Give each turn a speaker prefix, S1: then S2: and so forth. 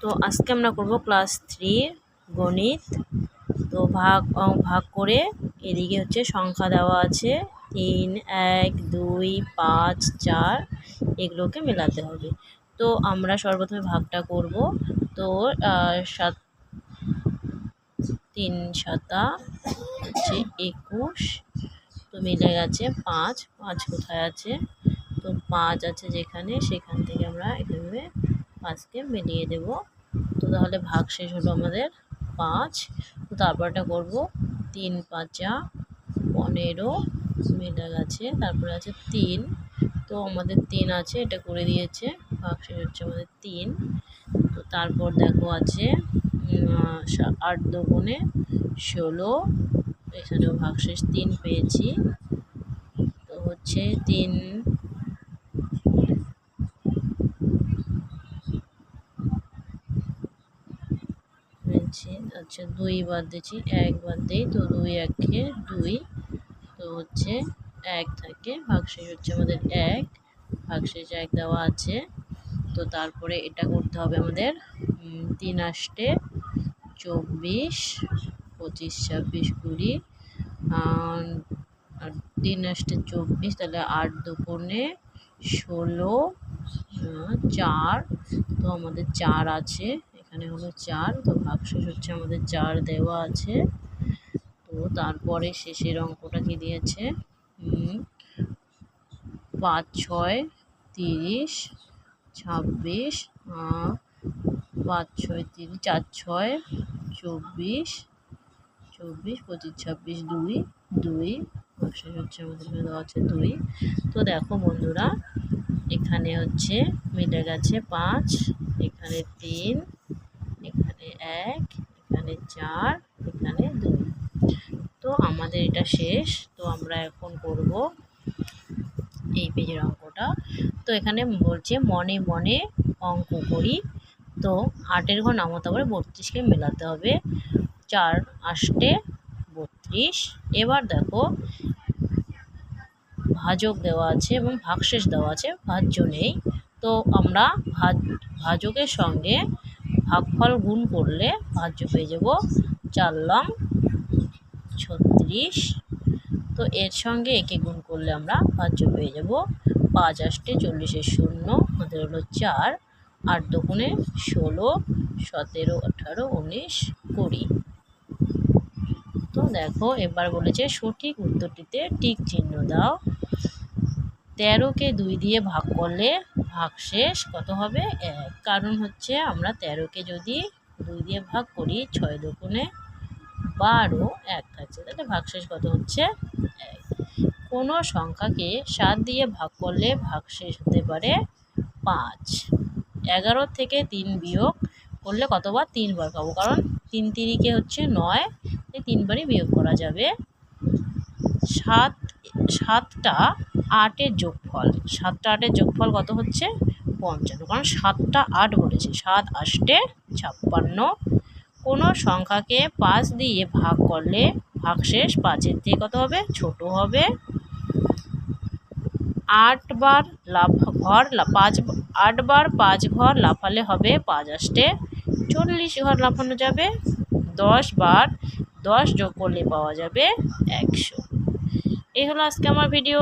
S1: তো আজকে আমরা করব ক্লাস থ্রি গণিত। তো ভাগ ভাগ করে এদিকে হচ্ছে সংখ্যা দেওয়া আছে। তিন, এক, দুই, পাঁচ, চার, এগুলোকে মেলাতে হবে। তো আমরা সর্বপ্রথমে ভাগটা করব। তো সাত, তিন সাতা, হচ্ছে একুশ। তো মিলে গেছে পাঁচ। পাঁচ কোথায় আছে? তো পাঁচ আছে যেখানে, সেখান থেকে আমরা এখানে পাঁচকে মিলিয়ে দেব। তো তাহলে ভাগ শেষ হলো আমাদের পাঁচ। তো তারপরটা করব তিন পাঁচা, পনেরো মিলে গেছে তারপরে আছে তিন। তো আমাদের তিন আছে, এটা করে দিয়েছে, ভাগ শেষ হচ্ছে আমাদের তিন। তো তারপর দেখো আছে আট দুগুণে ষোলো, এখানেও ভাগশেষ তিন পেয়েছি। তো হচ্ছে তিন আচ্ছা দুই বাদ দিয়েছি এক বাদ দিই তো দুই একে দুই, তো হচ্ছে এক থাকে, ভাগশেষ হচ্ছে আমাদের এক, ভাগশেষ এক দেওয়া আছে, তো তারপরে এটা করতে হবে আমাদের তিন আষ্টে চব্বিশ, পঁচিশ, ছাব্বিশ, কুড়ি তিন আষ্টে চব্বিশ, তাহলে আট দুপুনে ষোলো চার, তো আমাদের চার আছে এখানে হলো চার, তো ভাগশেষ হচ্ছে আমাদের চার দেওয়া আছে। তো তারপরে শেষের অঙ্কটা কি দিয়েছে? পাঁচ, ছয়, তিরিশ, ছাব্বিশ পাঁচ, ছয়, তিরিশ, চার, ছয়, চব্বিশ চব্বিশ, পঁচিশ, ছাব্বিশ, দুই দুই ভাগশেষ হচ্ছে আমাদের দেওয়া আছে দুই। তো দেখো বন্ধুরা, এখানে হচ্ছে মিলে গেছে পাঁচ, এখানে তিন এখানে এক, এখানে চার, এখানে দুই। তো আমাদের এটা শেষ। তো আমরা এখন করব এই পেজের অঙ্কটা। তো এখানে বলছে, মনে মনে অঙ্ক করি। তো আটের ঘর নামতে হবে, বত্রিশকে মেলাতে হবে। চার আষ্টে বত্রিশ। এবার দেখো, ভাজক দেওয়া আছে এবং ভাগশেষ দেওয়া আছে, ভাজ্য নেই। তো আমরা ভাজ, ভাজকের সঙ্গে ভাগফল গুণ করলে ভাজ্য পেয়ে যাব। চার লং ছত্রিশ। তো এর সঙ্গে একে গুণ করলে আমরা ভাজ্য পেয়ে যাব। পাঁচ আষ্টে চল্লিশের শূন্য, আমাদের হলো চার। আট দোকানে ষোলো, সতেরো, আঠারো, উনিশ, কুড়ি। তো দেখো, এবার বলেছে সঠিক উত্তরটিতে টিক চিহ্ন দাও। তেরোকে দুই দিয়ে ভাগ করলে ভাগশেষ কত হবে এক? কারণ হচ্ছে আমরা তেরোকে যদি দুই দিয়ে ভাগ করি, ছয় দুগুণে বারো, এক থাকছে তাহলে ভাগশেষ কত হচ্ছে? এক। কোনো সংখ্যাকে সাত দিয়ে ভাগ করলে ভাগশেষ হতে পারে পাঁচ। এগারো থেকে তিন বিয়োগ করলে কতবার? তিনবার পাবো। কারণ তিন তিরিকে হচ্ছে নয় তিনবারই বিয়োগ করা যাবে। সাত, সাতটা আটের যোগফল। সাতটা আটের যোগফল কত হচ্ছে? পঞ্চান্ন। কারণ সাতটা আট বলেছে। সাত আষ্টে ছাপ্পান্ন। কোনো সংখ্যাকে পাঁচ দিয়ে ভাগ করলে ভাগশেষ পাঁচের থেকে কত হবে? ছোট হবে। আটবার লাফ ঘর পাঁচ, আটবার পাঁচ ঘর লাফালে হবে পাঁচ আষ্টে। চল্লিশ ঘর লাফানো যাবে। দশ বার দশ যোগ করলে পাওয়া যাবে একশো। এই হলো আজকে আমার ভিডিও।